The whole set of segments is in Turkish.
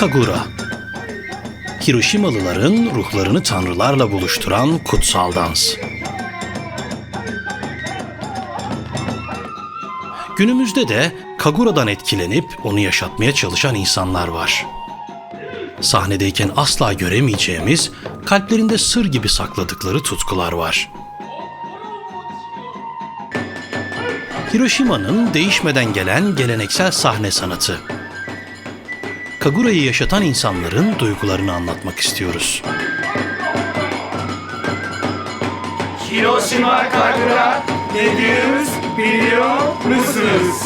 Kagura Hiroşimalıların ruhlarını tanrılarla buluşturan kutsal dans. Günümüzde de Kagura'dan etkilenip onu yaşatmaya çalışan insanlar var. Sahnedeyken asla göremeyeceğimiz, kalplerinde sır gibi sakladıkları tutkular var. Hiroşima'nın değişmeden gelen geleneksel sahne sanatı. Kagura'yı yaşatan insanların duygularını anlatmak istiyoruz. Hiroshima Kagura dediğimiz biliyor musunuz?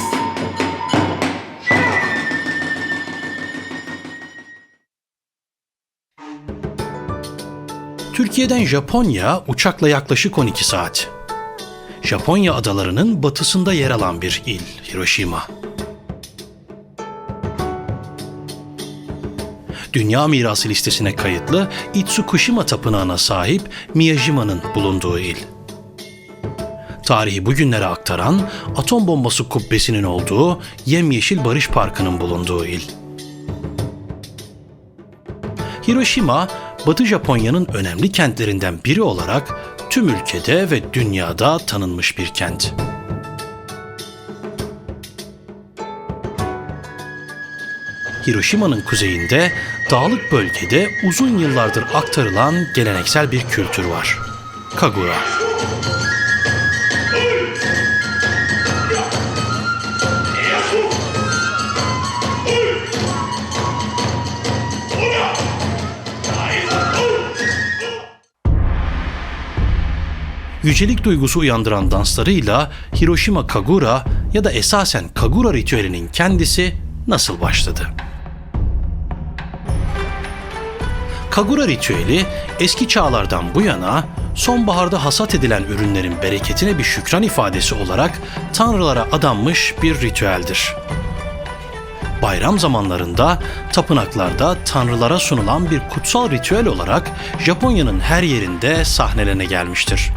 Türkiye'den Japonya uçakla yaklaşık 12 saat. Japonya adalarının batısında yer alan bir il Hiroşima. Dünya Mirası listesine kayıtlı Itsukushima Tapınağı'na sahip Miyajima'nın bulunduğu il. Tarihi bugünlere aktaran atom bombası kubbesinin olduğu Yemyeşil Barış Parkı'nın bulunduğu il. Hiroşima, Batı Japonya'nın önemli kentlerinden biri olarak tüm ülkede ve dünyada tanınmış bir kent. Hiroşima'nın kuzeyinde, dağlık bölgede uzun yıllardır aktarılan geleneksel bir kültür var. Kagura. yücelik duygusu uyandıran danslarıyla Hiroşima Kagura ya da esasen Kagura ritüelinin kendisi nasıl başladı? Kagura ritüeli eski çağlardan bu yana sonbaharda hasat edilen ürünlerin bereketine bir şükran ifadesi olarak tanrılara adanmış bir ritüeldir. Bayram zamanlarında tapınaklarda tanrılara sunulan bir kutsal ritüel olarak Japonya'nın her yerinde sahnelerine gelmiştir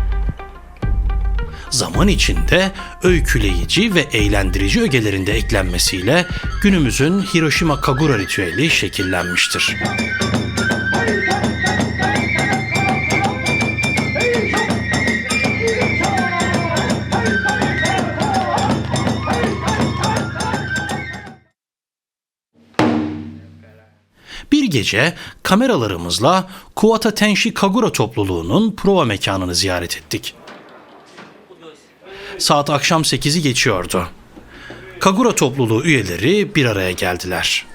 zaman içinde öyküleyici ve eğlendirici ögelerinde eklenmesiyle günümüzün Hiroşima Kagura ritüeli şekillenmiştir. Gece kameralarımızla Kuwata Tenshi Kagura topluluğunun prova mekanını ziyaret ettik. Saat akşam 8'i geçiyordu. Kagura topluluğu üyeleri bir araya geldiler.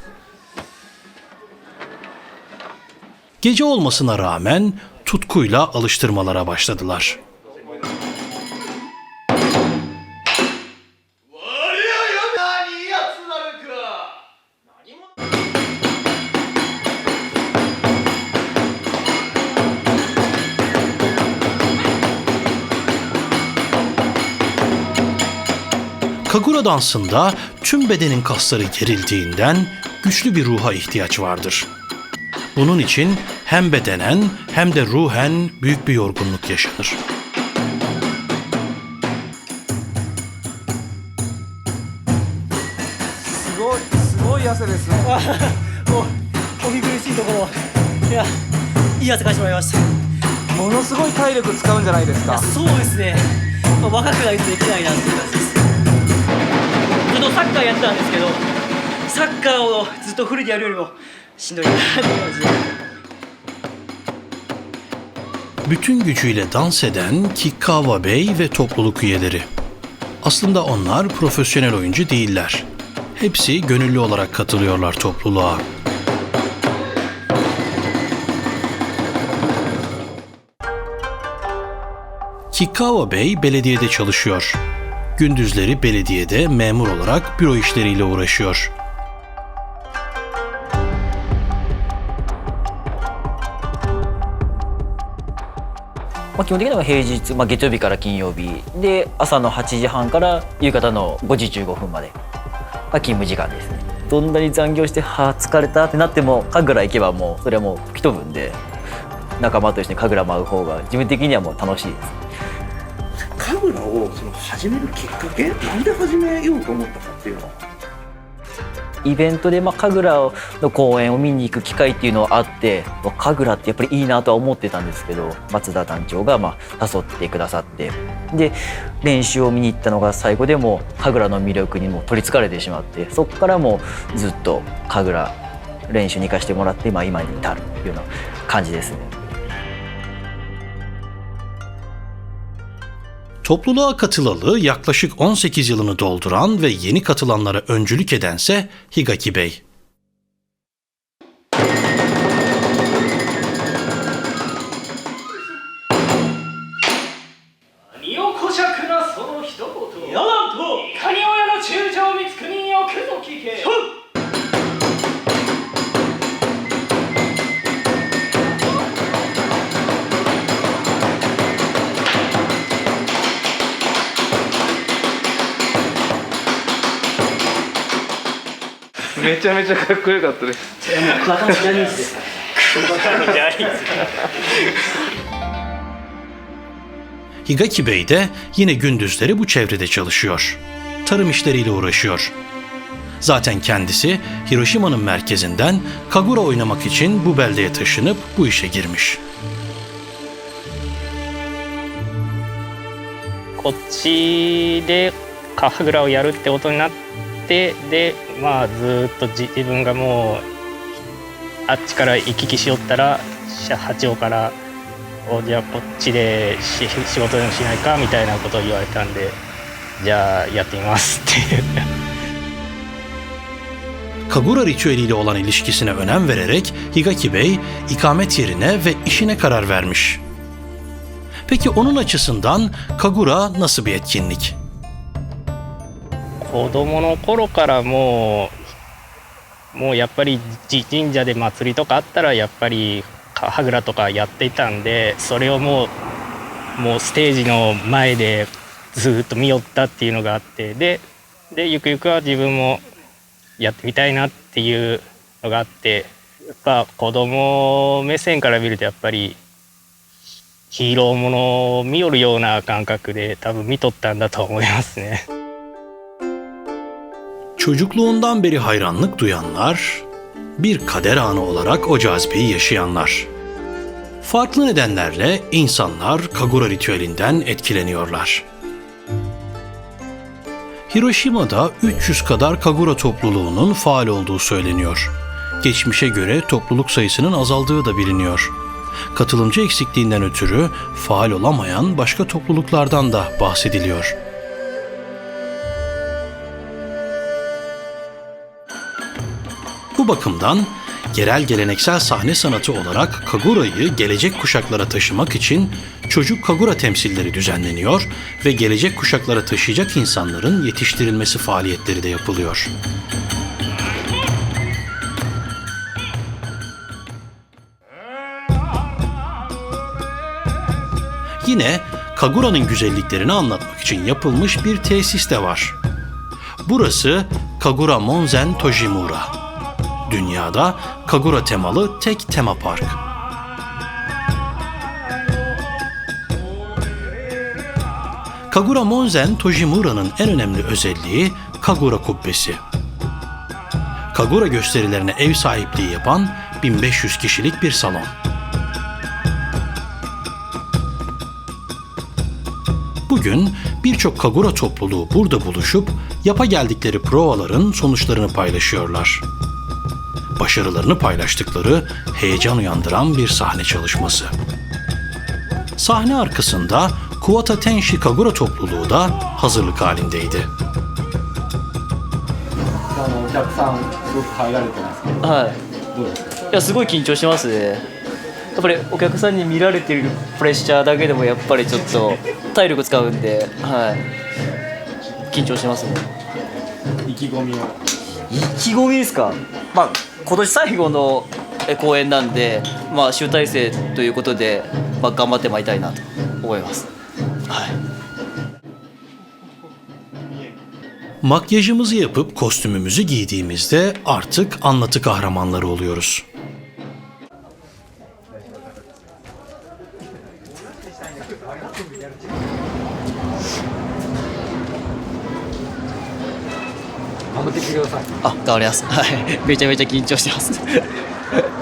Gece olmasına rağmen tutkuyla alıştırmalara başladılar. Kagura dansında tüm bedenin kasları gerildiğinden güçlü bir ruha ihtiyaç vardır. Bunun için hem bedenen hem de ruhen büyük bir yorgunluk yaşanır. 어, お見苦しいところいやいい汗かいてもらいましたいものすごい体力使うんじゃないですやかそうですね、まあ、若くないとできないなっていう感じです ずっとサッカーやってたんですけどサッカーをずっとフルでやるよりもしんどいなっていう感じで Bütün gücüyle dans eden Kikawa Bey ve topluluk üyeleri. Aslında onlar profesyonel oyuncu değiller. Hepsi gönüllü olarak katılıyorlar topluluğa. Kikawa Bey belediyede çalışıyor. Gündüzleri belediyede memur olarak büro işleriyle uğraşıyor. まあ、基本的には平日、まあ、月曜日から金曜日。で朝の8時半から夕方の5時15分まで。が勤務時間ですね。どんなに残業してはあ疲れたってなっても神楽行けばもうそれはもう吹き飛ぶんで仲間と一緒に神楽舞う方が自分的にはもう楽しいです。その始めるきっかけなんで始めようと思ったかっていうのはイベントで、まあ、神楽の公演を見に行く機会っていうのはあってまあ神楽ってやっぱりいいなとは思ってたんですけど松田団長がまあ誘ってくださってで練習を見に行ったのが最後でも神楽の魅力にも取りつかれてしまってそこからもうずっと神楽練習に行かせてもらって、まあ、今に至るような感じですね。Topluluğa katılalı yaklaşık 18 yılını dolduran ve yeni katılanlara öncülük edense Higaki Bey. めちゃめちゃかっこよかったです 桑田のジャニーズですか Higaki Bey de yine gündüzleri bu çevrede çalışıyor. Tarım işleriyle uğraşıyor. Zaten kendisi Hiroşima'nın merkezinden Kagura oynamak için bu beldeye taşınıp bu işe girmiş. こっちで神楽をやるってことになっ てでまあずっと自分がもうあっちから行き来しよったら八王からじゃあこっちでし仕事でもしないかみたいなことを言われたんでじゃあやってみますっていう Kagura ritüeliyle olan ilişkisine önem vererek Higaki Bey ikamet yerine ve işine karar vermiş. Peki onun açısından Kagura nasıl bir etkinlik? 子供の頃からもうもうやっぱり神社で祭りとかあったらやっぱり神楽とかやっていたんでそれをもうもうステージの前でずっと見よったっていうのがあってででゆくゆくは自分もやってみたいなっていうのがあってやっぱ子供目線から見るとやっぱりヒーローものを見よるような感覚で多分見とったんだと思いますね。Çocukluğundan beri hayranlık duyanlar, bir kader anı olarak o cazibeyi yaşayanlar. Farklı nedenlerle insanlar Kagura ritüelinden etkileniyorlar. Hiroşima'da 300 kadar Kagura topluluğunun faal olduğu söyleniyor. Geçmişe göre topluluk sayısının azaldığı da biliniyor. Katılımcı eksikliğinden ötürü faal olamayan başka topluluklardan da bahsediliyor. Bu bakımdan yerel geleneksel sahne sanatı olarak Kagura'yı gelecek kuşaklara taşımak için çocuk Kagura temsilleri düzenleniyor ve gelecek kuşaklara taşıyacak insanların yetiştirilmesi faaliyetleri de yapılıyor. Yine Kagura'nın güzelliklerini anlatmak için yapılmış bir tesis de var. Burası Kagura Monzen Tojimura. Dünyada Kagura temalı tek tema park. Kagura Monzen Tojimura'nın en önemli özelliği Kagura kubbesi. Kagura gösterilerine ev sahipliği yapan 1500 kişilik bir salon. Bugün birçok Kagura topluluğu burada buluşup yapa geldikleri provaların sonuçlarını paylaşıyorlar Başarılarını paylaştıkları heyecan uyandıran bir sahne çalışması. Sahne arkasında Kuwata Tenshi Kagura topluluğu da hazırlık halindeydi. あのお客さんすごく入られてますけどはいどうですかいやすごい緊張してますねやっぱりお客さんに見られてるプレッシャーだけでもやっぱりちょっと体力使うんで、はい、緊張してますね意気込みを意気込みですかまあ 今年最後のえ公演なんでまあ集大成ということで、まあ、頑張ってまいりたいなと思いますはい Makyajımızı yapıp kostümümüzü giydiğimizde artık anlatı kahramanları oluyoruz. 変わります。はい。めちゃめちゃ緊張してます。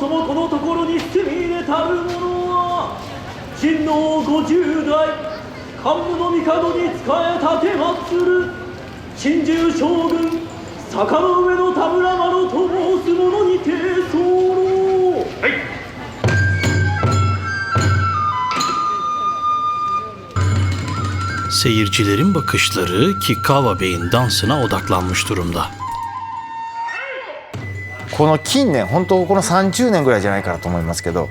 そもそもこのところに住み入れたる者は親王五十代桓武の帝に仕え立て祀る珍獣将軍坂の上の田村麻呂と申す者にて候はい。 Seyircilerin bakışları Kikawa Bey'in dansına odaklanmış durumda. この近年本当この30年ぐらいじゃないかなと思いますけど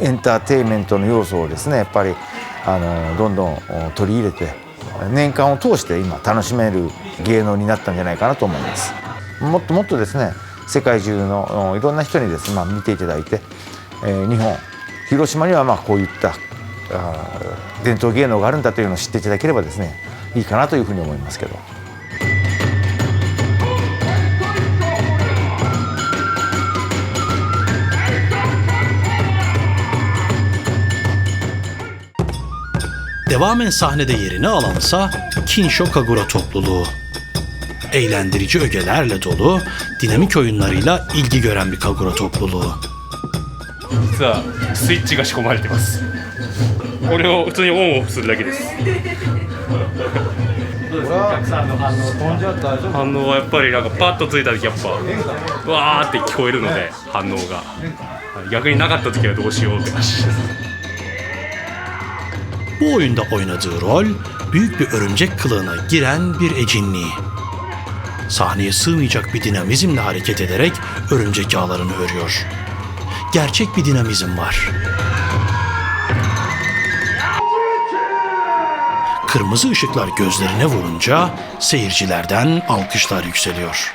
エンターテインメントの要素をですねやっぱりあのどんどん取り入れて年間を通して今楽しめる芸能になったんじゃないかなと思いますもっともっとですね世界中のいろんな人にですね、まあ、見ていただいて、えー日本広島にはまあこういったあ伝統芸能があるんだというのを知っていただければですねいいかなというふうに思いますけど。Devamen sahnede yerini alansa Kinsho Kagura topluluğu. Eğlendirici ögelerle dolu, dinamik oyunlarıyla ilgi gören bir Kagura topluluğu. 実はスイッチが仕込まれてますこれを普通にオンオフするだけです反応はやっぱりなんかパッとついた時やっぱわーって聞こえるので反応が逆になかった時はどうしようって感じです bu oyunda oynadığı rol büyük bir örümcek kılığına giren bir ecinliği. Sahneye sığmayacak bir dinamizmle hareket ederek örümcek ağlarını örüyor. Gerçek bir dinamizm var. Kırmızı ışıklar gözlerine vurunca seyircilerden alkışlar yükseliyor.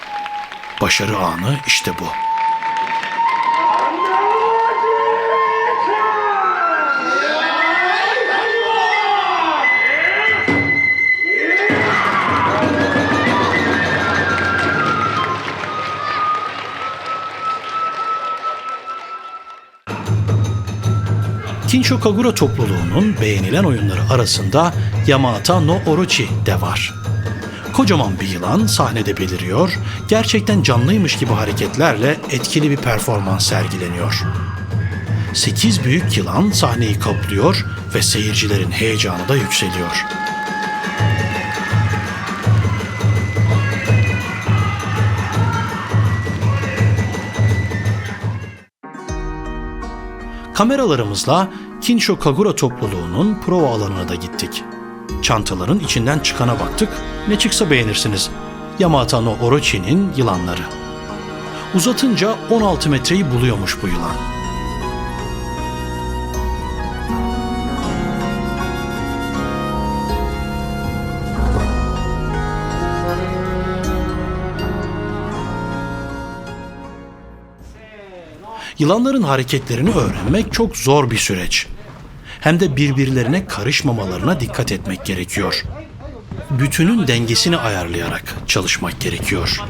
Başarı anı işte bu. 金書 Kagura topluluğunun beğenilen oyunları arasında Yamata no Orochi de var. Kocaman bir yılan sahnede beliriyor, gerçekten canlıymış gibi hareketlerle etkili bir performans sergileniyor. 8 büyük yılan sahneyi kaplıyor ve seyircilerin heyecanı da yükseliyor. Kameralarımızla Kinsho Kagura topluluğunun prova alanına da gittik. Çantaların içinden çıkana baktık. Ne çıksa beğenirsiniz. Yamata no Orochi'nin yılanları. Uzatınca 16 metreyi buluyormuş bu yılan. Yılanların hareketlerini öğrenmek çok zor bir süreç. Hem de birbirlerine karışmamalarına dikkat etmek gerekiyor. Bütünün dengesini ayarlayarak çalışmak gerekiyor.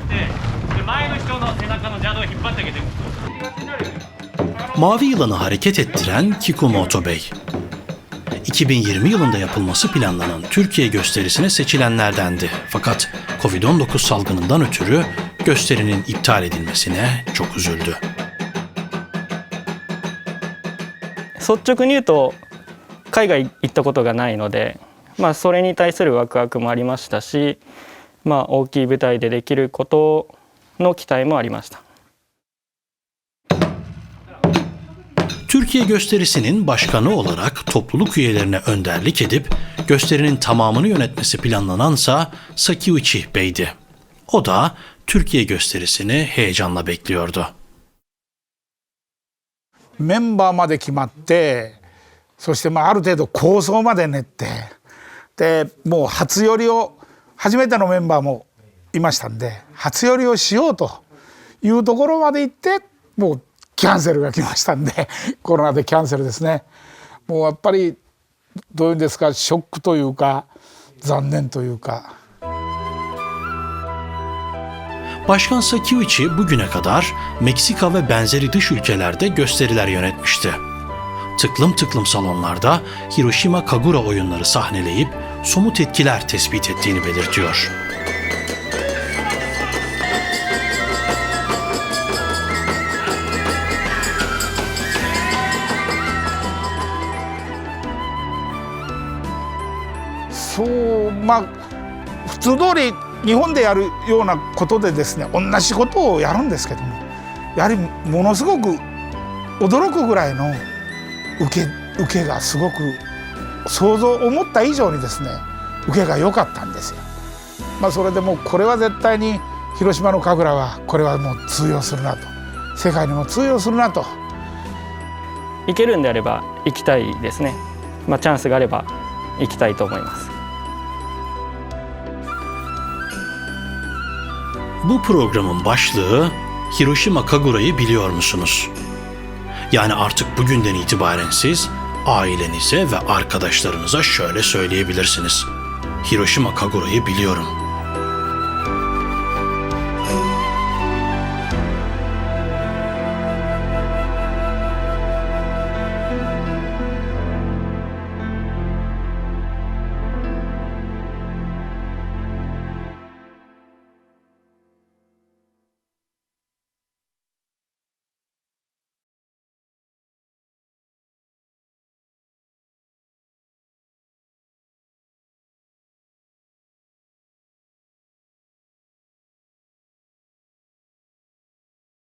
Mavi yılanı hareket ettiren Kikumoto Bey. 2020 yılında yapılması planlanan Türkiye gösterisine seçilenlerdendi. Fakat Covid-19 salgınından ötürü gösterinin iptal edilmesine çok üzüldü. 率直に言うと海外行ったことがないので、まあ、それに対するワクワクもありましたし、まあ、大きい舞台でできることの期待もありました。Türkiye gösterisinin başkanı olarak topluluk üyelerine önderlik edip gösterinin tamamını yönetmesi planlanansa Sakiuchi Bey'di. O da Türkiye gösterisini heyecanla bekliyordu. メンバーまで決まってそしてまあある程度構想まで練ってでもう初寄りを初めてのメンバーもいましたんで初寄りをしようというところまで行ってもうキャンセルが来ましたんで コロナでキャンセルですね。もうやっぱりどういうんですかショックというか残念というか Başkan Sakiuchi bugüne kadar Meksika ve benzeri dış ülkelerde gösteriler yönetmişti. Tıklım tıklım salonlarda Hiroshima Kagura oyunları sahneleyip somut etkiler tespit ettiğini belirtiyor.「そうまあ普通通り 日本でやるようなことでですね同じことをやるんですけどもやはりものすごく驚くぐらいの受け受けがすごく想像思った以上にですね受けが良かったんですよ。まあ、それでもうこれは絶対に広島の神楽はこれはもう通用するなと世界にも通用するなと。行けるんであれば行きたいですね、まあ、チャンスがあれば行きたいと思います。Bu programın başlığı Hiroshima Kagura'yı biliyor musunuz? Yani artık bugünden itibaren siz ailenize ve arkadaşlarınıza şöyle söyleyebilirsiniz. Hiroshima Kagura'yı biliyorum.